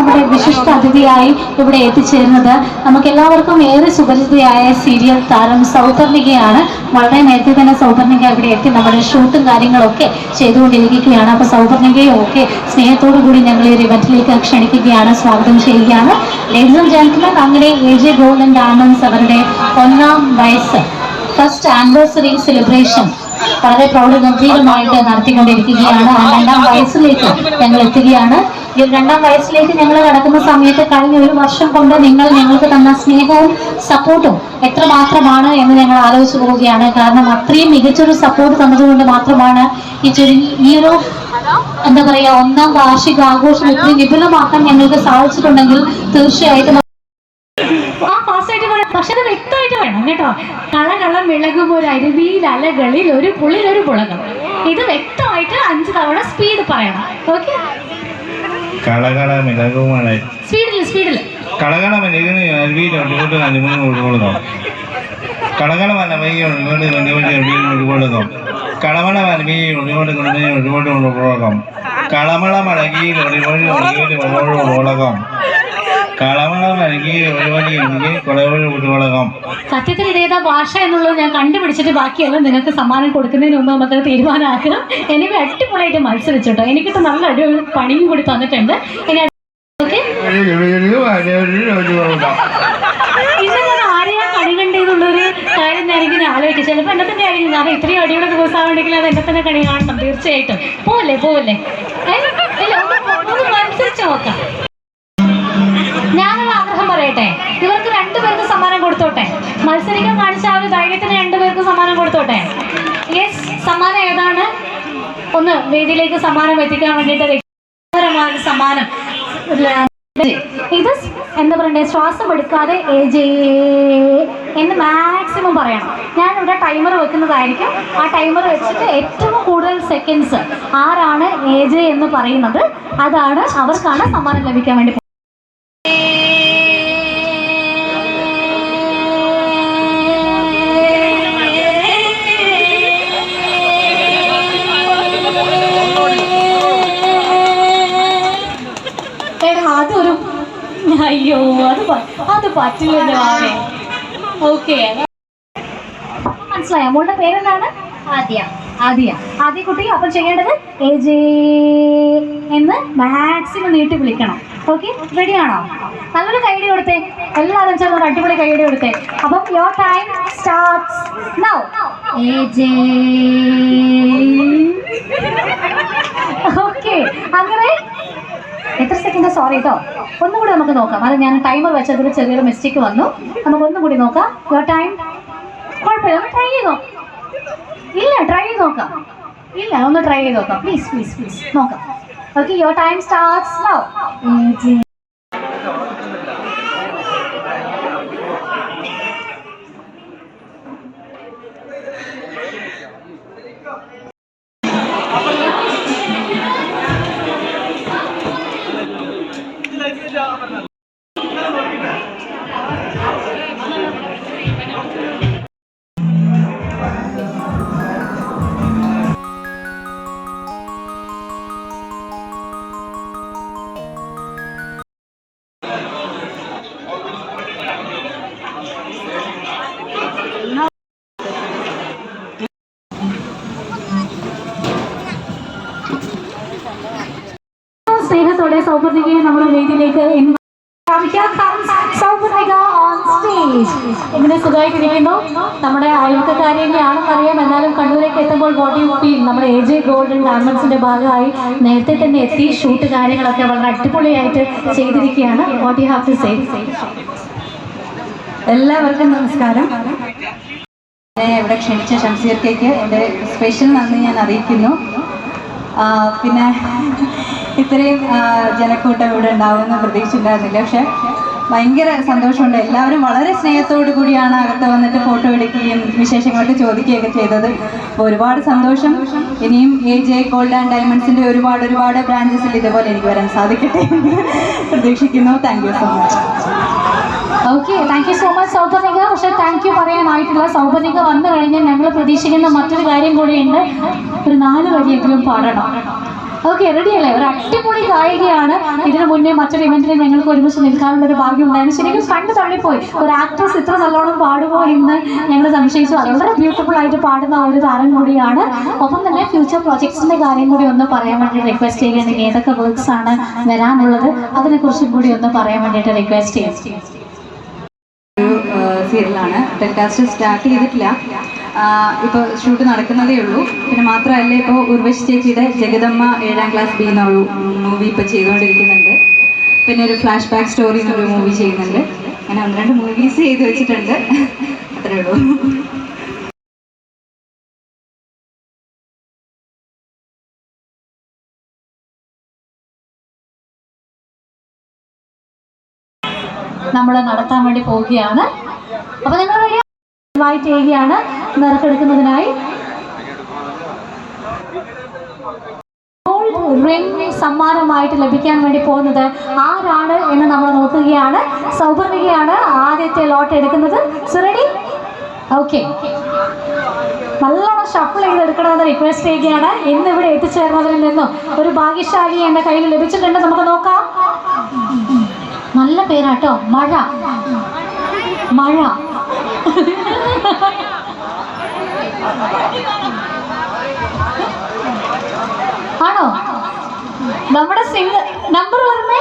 നമ്മുടെ വിശിഷ്ട അതിഥിയായി ഇവിടെ എത്തിച്ചേരുന്നത്. നമുക്ക് എല്ലാവർക്കും ഏറെ സുപരിചിതയായ സീരിയൽ താരം സൗപർണികയാണ് വളരെ നേരത്തെ തന്നെ സൗപർണിക ഇവിടെ എത്തി നമ്മുടെ ഷൂട്ടും കാര്യങ്ങളൊക്കെ ചെയ്തുകൊണ്ടിരിക്കുകയാണ്. അപ്പൊ സൗപർണികയും ഒക്കെ സ്നേഹത്തോടു കൂടി ഞങ്ങൾ ഈ ഒരു ഇവന്റിലേക്ക് ക്ഷണിക്കുകയാണ് സ്വാഗതം ചെയ്യുകയാണ്. ലേഡീസ് ആൻഡ് ജെന്റിൽമെൻ അങ്ങനെ എ ജെ ഗോൾഡൻ ഡാമൻസ് അവരുടെ ഒന്നാം വയസ്സ് ഫസ്റ്റ് ആനിവേഴ്സറി സെലിബ്രേഷൻ വളരെ പ്രൗഢഗംഭീരമായിട്ട് നടത്തിക്കൊണ്ടിരിക്കുകയാണ്. ആ രണ്ടാം വയസ്സിലേക്ക് ഞങ്ങൾ എത്തുകയാണ്. രണ്ടാം വയസ്സിലേക്ക് ഞങ്ങൾ കടക്കുന്ന സമയത്ത് കഴിഞ്ഞ ഒരു വർഷം കൊണ്ട് നിങ്ങൾ ഞങ്ങൾക്ക് തന്ന സ്നേഹവും സപ്പോർട്ടും എത്ര മാത്രമാണ് എന്ന് ഞങ്ങൾ ആലോചിച്ചു പോവുകയാണ്. കാരണം അത്രയും മികച്ചൊരു സപ്പോർട്ട് തന്നതുകൊണ്ട് മാത്രമാണ് ഈ ചുരുങ്ങി ഈ ഒരു എന്താ പറയാ ഒന്നാം വാർഷിക ആഘോഷം ഇത്രയും വിപുലമാക്കാൻ ഞങ്ങൾക്ക് സാധിച്ചിട്ടുണ്ടെങ്കിൽ തീർച്ചയായിട്ടും ആ ഫാസ്റ്റായിട്ട് പറയാം പക്ഷെ അത് വ്യക്തമായിട്ട് വേണം കേട്ടോ. കളകളം വിളകുമ്പോൾ അരുവിയിൽ അലകളിൽ ഒരു പുള്ളിൽ ഒരു പുളകം. ഇത് വ്യക്തമായിട്ട് അഞ്ച് തവണ സ്പീഡ് പറയണം. ഓക്കെ കളകള മിളകുമഴ സ്പീഡിൽ സ്പീഡിൽ കളകള മിളകിന് അരുവിയിൽ ഒടികൊണ്ട് അനുമതി ഉൾക്കൊള്ളുന്നു കളകള വനമയിൽ ഒടികൊണ്ട് ഒടികൊണ്ട് അരുവിയിൽ ഉൾക്കൊള്ളുന്നു കളമള വനമയിൽ ഒടികൊണ്ട് കൊണ്ടതിനെ ഒടികൊണ്ട് ഉൾക്കൊള്ളും സത്യത്തിൽ ഇതേതാ ഭാഷ എന്നുള്ളത് ഞാൻ കണ്ടുപിടിച്ചിട്ട് ബാക്കിയെല്ലാം നിങ്ങൾക്ക് സമ്മാനം കൊടുക്കുന്നതിന് മുമ്പ് നമുക്ക് തീരുമാനമാക്കണം. എനിക്ക് അടിപൊളിയായിട്ട് മത്സരിച്ചിട്ടോ. എനിക്കിട്ട് നല്ല അടിപൊളി പണിയും കൂടി തന്നിട്ടുണ്ട്. ഇനി ഇന്ന് ഞാൻ എന്നെ തന്നെ ആയിരിക്കും. കാരണം ഇത്രയും അടിയുടെ ദിവസമാണെങ്കിൽ അത് എന്നെ തന്നെ കണി കാണണം തീർച്ചയായിട്ടും. പോവല്ലേ പോവല്ലേ. ഞാനൊരു ആഗ്രഹം പറയട്ടെ? ഇവർക്ക് രണ്ടുപേർക്ക് സമ്മാനം കൊടുത്തോട്ടെ? മത്സരിക്കാൻ കാണിച്ച ആ ഒരു ധൈര്യത്തിന് രണ്ടുപേർക്ക് സമ്മാനം കൊടുത്തോട്ടെ? യെസ് സമ്മാനം ഏതാണ്? ഒന്ന് വേദിയിലേക്ക് സമ്മാനം എത്തിക്കാൻ വേണ്ടിയിട്ട് വ്യക്തിപരമായ സമ്മാനം. ഇത് എന്താ പറയണ്ടേ? ശ്വാസം എടുക്കാതെ എന്ന് മാക്സിമം പറയണം. ഞാൻ ഇവിടെ ടൈമർ വെക്കുന്നതായിരിക്കും. ആ ടൈമർ വെച്ചിട്ട് ഏറ്റവും കൂടുതൽ സെക്കൻഡ്സ് ആരാണ് എ ജെ എന്ന് പറയുന്നത്? അതാണ് അവർക്കാണ് സമ്മാനം ലഭിക്കാൻ വേണ്ടി പ- അത് പറ്റില്ല ഓക്കെ. മനസ്സിലായോ? മോളുടെ പേരെന്താണ്? ആദ്യ. ആദ്യ. ആദ്യ കുട്ടി അപ്പൊ ചെയ്യേണ്ടത് എ ജെ എന്ന് മാക്സിമം നീട്ടി വിളിക്കണം. ഓക്കെ? റെഡി ആണോ? നല്ലൊരു കൈഡി കൊടുത്തേ. എല്ലാവരും ചേർന്ന് അടിപൊളി കൈഡി കൊടുത്തേ. അപ്പം your time starts now A J. Okay. അങ്ങനെ എത്ര സെക്കൻഡ് സോറി കേട്ടോ ഒന്നുകൂടി നമുക്ക് നോക്കാം. അത് ഞാൻ ടൈമർ വെച്ചതിൽ ചെറിയൊരു മിസ്റ്റേക്ക് വന്നു. നമുക്ക് ഒന്നുകൂടി നോക്കാം. യുവർ ടൈം കുഴപ്പമില്ല. ഒന്ന് ട്രൈ ചെയ്ത് നോക്കാം. ഇല്ല ട്രൈ ചെയ്ത് നോക്കാം. ഇല്ല ഒന്ന് ട്രൈ ചെയ്ത് നോക്കാം. പ്ലീസ് പ്ലീസ് പ്ലീസ് നോക്കാം. Okay your time starts now എങ്ങനെ സുഖമായിട്ടിരിക്കുന്നു? നമ്മുടെ അയൽക്കാരി തന്നെയാണെന്ന് അറിയാം എന്നാലും കണ്ണൂരേക്ക് എത്തുമ്പോൾ ബോഡി ഫീൽ നമ്മുടെ എ ജെ ഗോൾഡൻ ഡയമണ്ട്സിന്റെ ഭാഗമായി നേരത്തെ തന്നെ എത്തി. ഷൂട്ട് കാര്യങ്ങളൊക്കെ വളരെ അടിപൊളിയായിട്ട് ചെയ്തിരിക്കുകയാണ്. വാട്ട് ഹാഫ് ടു സേ എല്ലാവർക്കും നമസ്കാരം. ഇവിടെ ക്ഷണിച്ച ഷംസീർക്കേക്ക് എന്റെ സ്പെഷ്യൽ നന്ദി ഞാൻ അറിയിക്കുന്നു. പിന്നെ ഇത്രയും ജനക്കൂട്ടം ഇവിടെ ഉണ്ടാവുമെന്ന് പ്രതീക്ഷിച്ചിട്ടുണ്ടായിരുന്നില്ല. പക്ഷെ ഭയങ്കര സന്തോഷമുണ്ട്. എല്ലാവരും വളരെ സ്നേഹത്തോടു കൂടിയാണ് അകത്ത് വന്നിട്ട് ഫോട്ടോ എടുക്കുകയും വിശേഷങ്ങളൊക്കെ ചോദിക്കുകയൊക്കെ ചെയ്തത്. അപ്പോൾ ഒരുപാട് സന്തോഷം. ഇനിയും എ ജെ ഗോൾഡ് ആൻഡ് ഡയമണ്ട്സിന്റെ ഒരുപാട് ഒരുപാട് ബ്രാഞ്ചസിൽ ഇതുപോലെ എനിക്ക് വരാൻ സാധിക്കട്ടെ എന്ന് പ്രതീക്ഷിക്കുന്നു. Thank you so much okay thank you so much Souparnika പക്ഷെ താങ്ക് യു പറയാനായിട്ടില്ല. സൗപർണിക വന്നു കഴിഞ്ഞാൽ ഞങ്ങൾ പ്രതീക്ഷിക്കുന്ന മറ്റൊരു കാര്യം കൂടിയുണ്ട്. ഒരു നാല് വരിയെങ്കിലും പാടണം. ഓക്കെ റെഡി അല്ലേ? ഒരു അടിപൊളി ഗായികയാണ്. ഇതിനു മുന്നേ മറ്റൊരു ഇവന്റിൽ ഞങ്ങൾക്ക് ഒരുമിച്ച് നിൽക്കാനുള്ള ഒരു ഭാഗ്യം ഉണ്ടായിരുന്നു. ശരിക്കും കണ്ടു തള്ളിപ്പോയി. ഒരു ആക്ട്രസ് ഇത്ര നല്ലോണം പാടുമോ എന്ന് ഞങ്ങൾ സംശയിച്ചു. വളരെ ബ്യൂട്ടിഫുൾ ആയിട്ട് പാടുന്ന ഒരു താരം കൂടിയാണ്. ഒപ്പം തന്നെ ഫ്യൂച്ചർ പ്രോജക്ട്സിന്റെ കാര്യം കൂടി ഒന്ന് പറയാൻ വേണ്ടി റിക്വസ്റ്റ് ചെയ്യുകയാണെങ്കിൽ ഏതൊക്കെ വർക്ക്സ് ആണ് വരാനുള്ളത് അതിനെക്കുറിച്ചും കൂടി ഒന്ന് പറയാൻ വേണ്ടിയിട്ട് റിക്വസ്റ്റ് ചെയ്യാം സീരിയലാണ് ടെലികാസ്റ്റ് സ്റ്റാർട്ട് ചെയ്തിട്ടില്ല. ഇപ്പോൾ ഷൂട്ട് നടക്കുന്നതേ ഉള്ളൂ. പിന്നെ മാത്രമല്ല ഇപ്പോൾ ഉർവശി ചേച്ചിയുടെ ജഗദമ്മ ഏഴാം ക്ലാസ് ബി എന്നൊരു മൂവി ഇപ്പോൾ ചെയ്തുകൊണ്ടിരിക്കുന്നുണ്ട്. പിന്നെ ഒരു ഫ്ലാഷ് ബാക്ക് സ്റ്റോറി എന്നൊരു മൂവി ചെയ്യുന്നുണ്ട്. അങ്ങനെ ഒന്ന് രണ്ട് മൂവീസ് ചെയ്തു വെച്ചിട്ടുണ്ട്. അത്രേ ഉള്ളൂ. നമ്മൾ നടത്താൻ വേണ്ടി പോവുകയാണ്. അപ്പോൾ നിങ്ങൾ ഇൻവൈറ്റ് ചെയ്യുകയാണ്. നറുക്കെടുക്കുന്നതിനായി റിംഗ് സമ്മാനമായിട്ട് ലഭിക്കാൻ വേണ്ടി പോകുന്നത് ആരാണ് എന്ന് നമ്മൾ നോക്കുകയാണ്. സൗപർണികയാണ് ആദ്യത്തെ ലോട്ട് എടുക്കുന്നത്. റെഡി ഓക്കെ നല്ലോണം ഷഫിൾ ചെയ്തെടുക്കണമെന്ന് റിക്വസ്റ്റ് ചെയ്യുകയാണ്. ഇന്ന് ഇവിടെ എത്തിച്ചേർന്നതിൽ നിന്നും ഒരു ഭാഗ്യശാലി എന്റെ കയ്യിൽ ലഭിച്ചിട്ടുണ്ട്. നമുക്ക് നോക്കാം. നല്ല പേരാട്ടോ. മഴ. മഴ. ആണോ? നമ്മുടെ സിംഗർ നമ്പർ പറഞ്ഞേ.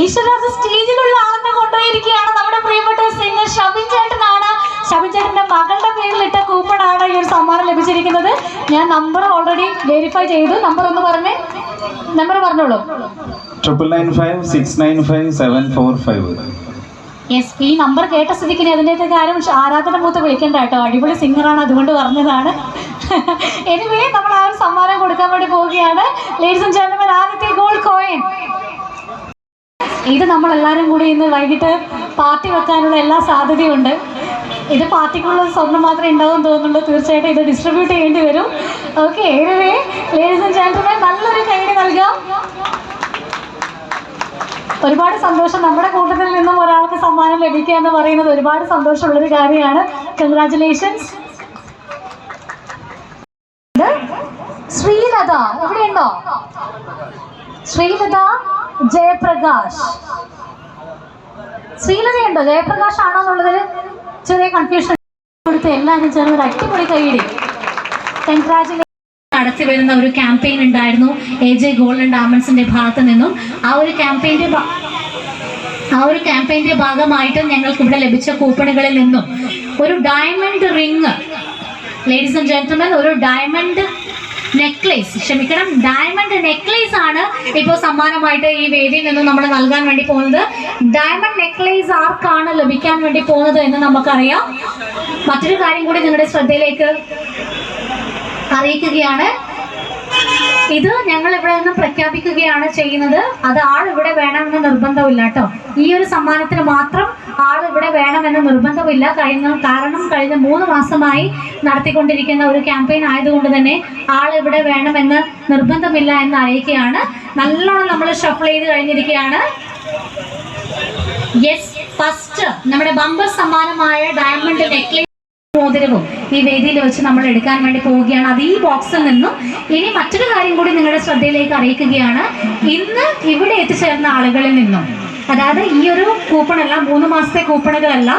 ഈശ്വരാജ് സ്റ്റേജിലുള്ള ആളെന്നെ കൊണ്ടുപോയിരിക്കുകയാണ് നമ്മുടെ പ്രിയപ്പെട്ട സിംഗർ ഷബിൻ ചേട്ടനാണ്. ഷബിൻ ചേട്ടന്റെ മകളുടെ പേരിലിട്ട കൂപ്പണാണ് ഈ ഒരു സമ്മാനം ലഭിച്ചിരിക്കുന്നത്. ഞാൻ നമ്പർ ഓൾറെഡി വെരിഫൈ ചെയ്തു. നമ്പർ ഒന്ന് പറഞ്ഞേ. നമ്പർ പറഞ്ഞോളൂ. Triple nine five six nine five seven four five yes ഈ നമ്പർ കേട്ട സ്ഥിതിക്ക് അതിന്റെയൊക്കെ കാര്യം ആരാധന മൂത്ത് വിളിക്കണ്ട കേട്ടോ. അടിപൊളി സിംഗറാണ് അതുകൊണ്ട് പറഞ്ഞതാണ്. എനിവേ നമ്മൾ ആ ഒരു സമ്മാനം കൊടുക്കാൻ വേണ്ടി പോവുകയാണ്. ലേഡീസ് ആൻഡ് ജെന്റൽമെൻ ആദ്യത്തെ ഗോൾഡ് കോയിൻ ഇത് നമ്മൾ എല്ലാവരും കൂടി ഇന്ന് വൈകിട്ട് പാർട്ടി വെക്കാനുള്ള എല്ലാ സാധ്യതയുണ്ട്. ഇത് പാർട്ടിക്കുള്ള സ്വർണം മാത്രമേ ഉണ്ടാവും തോന്നുന്നുള്ളൂ. തീർച്ചയായിട്ടും ഇത് ഡിസ്ട്രിബ്യൂട്ട് ചെയ്യേണ്ടി വരും. Okay anyway ladies and gentlemen നല്ലൊരു കൈഡ് നൽകാം. ഒരുപാട് സന്തോഷം. നമ്മുടെ കൂട്ടത്തിൽ നിന്നും ഒരാൾക്ക് സമ്മാനം ലഭിക്കുക എന്ന് പറയുന്നത് ഒരുപാട് സന്തോഷമുള്ളൊരു കാര്യമാണ്. കൺഗ്രാറ്റുലേഷൻസ് ശ്രീലത എവിടെയുണ്ടോ ശ്രീലത ജയപ്രകാശ്. ശ്രീലതയുണ്ടോ? ജയപ്രകാശ് ആണോ എന്നുള്ളതിൽ ചെറിയ കൺഫ്യൂഷൻ കൊടുത്ത് എല്ലാവരും ചേർന്ന് ഒരു അടിപൊളി കൈയിടി. കൺഗ്രാറ്റുലേഷൻ നടത്തി വരുന്ന ഒരു ക്യാമ്പയിൻ ഉണ്ടായിരുന്നു. എ ജെ ഗോൾഡൻ ഡയമണ്ട്സിന്റെ ഭാഗത്ത് നിന്നും. ആ ഒരു ക്യാമ്പയിന്റെ ആ ഒരു ക്യാമ്പയിന്റെ ഭാഗമായിട്ട് ഞങ്ങൾക്ക് ഇവിടെ ലഭിച്ച കൂപ്പണുകളിൽ നിന്നും ഒരു diamond ring ladies and gentlemen ഒരു ഡയമണ്ട് നെക്ലേസ് ക്ഷമിക്കണം ഡയമണ്ട് നെക്ലേസ് ആണ് ഇപ്പോൾ സമ്മാനമായിട്ട് ഈ വേദിയിൽ നിന്നും നമ്മൾ നൽകാൻ വേണ്ടി പോകുന്നത്. ഡയമണ്ട് നെക്ലേസ് ആർക്കാണ് ലഭിക്കാൻ വേണ്ടി പോകുന്നത് എന്ന് നമുക്കറിയാം. മറ്റൊരു കാര്യം കൂടി നിങ്ങളുടെ ശ്രദ്ധയിലേക്ക് അറിയിക്കുകയാണ്. ഇത് ഞങ്ങൾ ഇവിടെ നിന്ന് പ്രഖ്യാപിക്കുകയാണ് ചെയ്യുന്നത്. അത് ആൾ ഇവിടെ വേണമെന്ന് നിർബന്ധമില്ല കേട്ടോ. ഈ ഒരു സമ്മാനത്തിന് മാത്രം ആൾ ഇവിടെ വേണമെന്ന് നിർബന്ധമില്ല. കഴിഞ്ഞ കാരണം കഴിഞ്ഞ മൂന്ന് മാസമായി നടത്തിക്കൊണ്ടിരിക്കുന്ന ഒരു ക്യാമ്പയിൻ ആയതുകൊണ്ട് തന്നെ ആൾ ഇവിടെ വേണമെന്ന് നിർബന്ധമില്ല എന്ന് അറിയിക്കുകയാണ്. നല്ലോണം നമ്മൾ ഷഫിൾ ചെയ്ത് കഴിഞ്ഞിരിക്കുകയാണ്. യെസ് ഫസ്റ്റ് നമ്മുടെ ബമ്പർ സമ്മാനമായ ഡയമണ്ട് നെക്ലേസ് മോതിരവും ഈ വേദിയിൽ വെച്ച് നമ്മൾ എടുക്കാൻ വേണ്ടി പോവുകയാണ്. അത് ഈ ബോക്സിൽ നിന്നും ഇനി മറ്റൊരു കാര്യം കൂടി നിങ്ങളുടെ ശ്രദ്ധയിലേക്ക് അറിയിക്കുകയാണ്. ഇന്ന് ഇവിടെ എത്തിച്ചേർന്ന ആളുകളിൽ നിന്നും അതായത് ഈ ഒരു കൂപ്പണല്ല മൂന്ന് മാസത്തെ കൂപ്പണുകളല്ല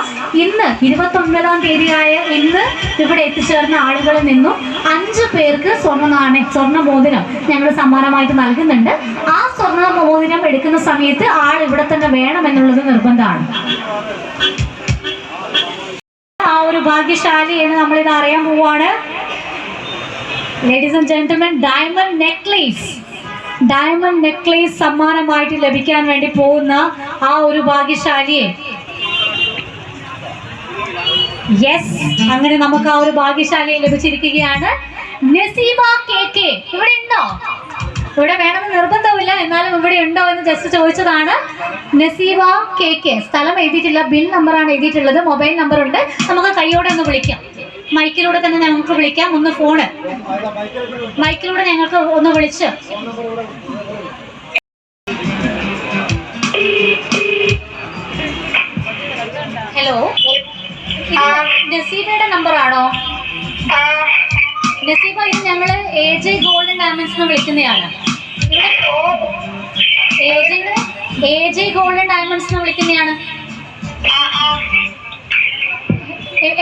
ഇന്ന് ഇരുപത്തി ഇരുപത്തൊൻപതാം തീയതിയായ ഇന്ന് ഇവിടെ എത്തിച്ചേർന്ന ആളുകളിൽ നിന്നും അഞ്ച് പേർക്ക് സ്വർണ നാണയം സ്വർണ മോതിരം ഞങ്ങൾ സമ്മാനമായിട്ട് നൽകുന്നുണ്ട്. ആ സ്വർണ മോതിരം എടുക്കുന്ന സമയത്ത് ആൾ ഇവിടെ തന്നെ വേണമെന്നുള്ളത് നിർബന്ധമാണ്. ആ ഒരു ഭാഗ്യശാലി എന്ന് നമ്മൾ ഇത് അറിയാൻ പോവാണ്. Ladies and gentlemen diamond necklace diamond necklace സമ്മാനമായിട്ട് ലഭിക്കാൻ വേണ്ടി പോകുന്ന ആ ഒരു ഭാഗ്യശാലിയെ. യെസ് അങ്ങനെ നമുക്ക് ആ ഒരു ഭാഗ്യശാലിയെ ലഭിച്ചിരിക്കുകയാണ്. നസീമ കെ കെ ഇവിടെ ഉണ്ടോ? ഇവിടെ വേണമെന്ന് നിർബന്ധമില്ല എന്നാലും ഇവിടെ ഉണ്ടോ എന്ന് ജസ്റ്റ് ചോദിച്ചതാണ്. നസീബ കെ കെ സ്ഥലം എഴുതിയിട്ടില്ല ബിൽ നമ്പറാണ് എഴുതിയിട്ടുള്ളത്. മൊബൈൽ നമ്പർ ഉണ്ട്. നമുക്ക് കൈയോടെ ഒന്ന് വിളിക്കാം. മൈക്കിലൂടെ തന്നെ ഞങ്ങൾക്ക് വിളിക്കാം. ഒന്ന് ഫോണ് മൈക്കിലൂടെ ഞങ്ങൾക്ക് ഒന്ന് വിളിച്ച്. ഹലോ നസീബയുടെ നമ്പർ ആണോ? നസീബ ഇത് ഞങ്ങൾ എ ജെ ഗോൾഡൻ ഡയമണ്ട്സ് എന്ന് വിളിക്കുന്നതാണ് എ ജെ ഗോൾഡൻ ഡയമണ്ട്സ് എന്ന് വിളിക്കുന്നതാണ്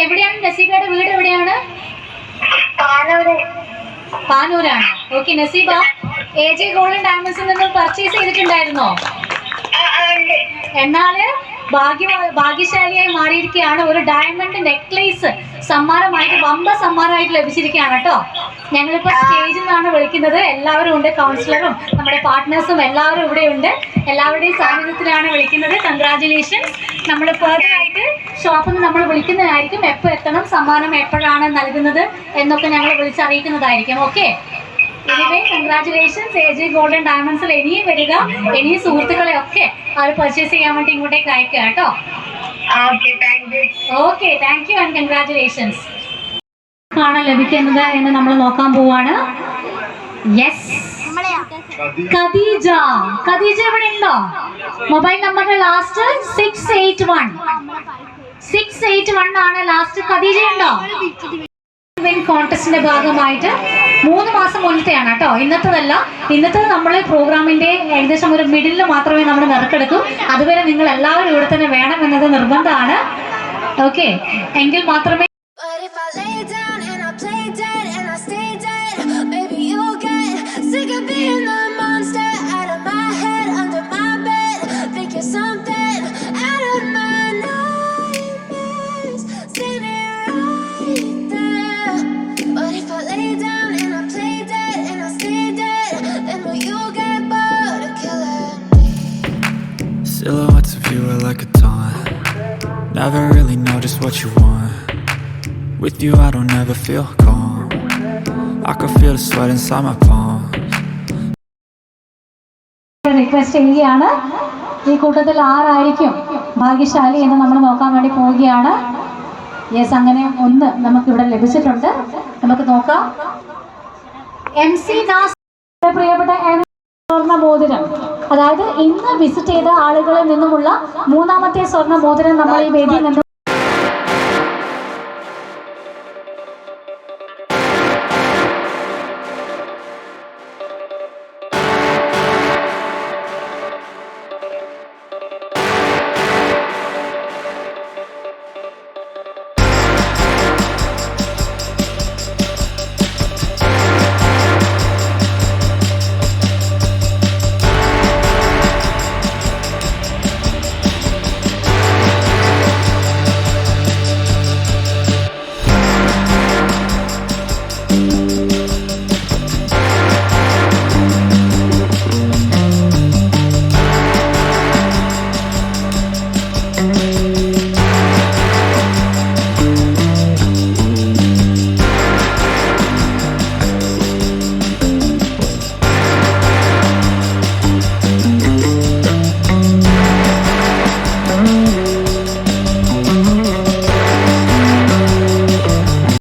എവിടെയാണ് നസീബയുടെ വീട് എവിടെയാണ്? പാനൂരാണ്. Okay Naseeba A J Golden ഡയമണ്ട്സിൽ നിന്ന് പർച്ചേസ് ചെയ്തിട്ടുണ്ടായിരുന്നോ? എന്നാൽ ഭാഗ്യ ഭാഗ്യശാലിയായി മാറിയിരിക്കുകയാണ്. ഒരു ഡയമണ്ട് നെക്ലേസ് സമ്മാനമായിട്ട് വമ്പ സമ്മാനമായിട്ട് ലഭിച്ചിരിക്കുകയാണ് കേട്ടോ. ഞങ്ങളിപ്പോൾ സ്റ്റേജിൽ നിന്നാണ് വിളിക്കുന്നത്. എല്ലാവരും ഉണ്ട് കൗൺസിലറും നമ്മുടെ പാർട്ട്നേഴ്സും എല്ലാവരും ഇവിടെ ഉണ്ട് എല്ലാവരുടെയും സാന്നിധ്യത്തിലാണ് വിളിക്കുന്നത്. കൺഗ്രാറ്റുലേഷൻസ് നമ്മൾ പേർഡായിട്ട് ഷോപ്പിൽ നിന്ന് നമ്മൾ വിളിക്കുന്നതായിരിക്കും എപ്പോൾ എത്തണം സമ്മാനം എപ്പോഴാണ് നൽകുന്നത് എന്നൊക്കെ ഞങ്ങൾ വിളിച്ചറിയിക്കുന്നതായിരിക്കും. Okay anyway congratulations A J Golden ഡയമണ്ട്സിൽ ഇനിയും വരിക. ഇനിയും സുഹൃത്തുക്കളെ ഒക്കെ അവർ പർച്ചേസ് ചെയ്യാൻ വേണ്ടി ഇങ്ങോട്ടേക്ക് അയക്കുക കേട്ടോ. Okay thank you and congratulations ആണ് ലഭിക്കുന്നത് എന്ന് നമ്മൾ നോക്കാൻ പോവാണ്. യെസ് ഖദീജ. ഖദീജ ഇവിടെ ഉണ്ടോ? മൊബൈൽ നമ്പറിന്റെ last six eight one six eight one ആണ് ലാസ്റ്റ് ഖദീജ ഉണ്ടോ? വിൻ കോൺടെസ്റ്റിന്റെ ഭാഗമായിട്ട് മൂന്ന് മാസം മുന്നത്തെയാണ് കേട്ടോ. ഇന്നത്തതല്ല. ഇന്നത്തെ നമ്മൾ പ്രോഗ്രാമിന്റെ ഏകദേശം ഒരു മിഡിലിൽ മാത്രമേ നമ്മൾ നിറക്കെടുക്കൂ. അതുവരെ നിങ്ങൾ എല്ലാവരും ഇവിടെ തന്നെ വേണം എന്നത് നിർബന്ധമാണ്. ഓക്കെ എങ്കിൽ മാത്രമേ Never really know just what you want. With you, I don't ever feel calm. I can feel the sweat inside my palms. ഈ കൂട്ടത്തിൽ ആരായിരിക്കും ഭാഗ്യശാലി എന്ന് നമ്മൾ നോക്കാൻ വേണ്ടി പോവുകയാണ് യെസ് അങ്ങനെ ഒന്ന് നമുക്ക് ഇവിടെ ലഭിച്ചിട്ടുണ്ട് നമുക്ക് നോക്കാം എം സി ദാസ് പ്രിയപ്പെട്ട മോതിരം അതായത് ഇന്ന് വിസിറ്റ് ചെയ്ത ആളുകളിൽ നിന്നുമുള്ള മൂന്നാമത്തെ സ്വർണ മോതിരം നമ്മൾ ഈ വേദിയിൽ നിന്ന്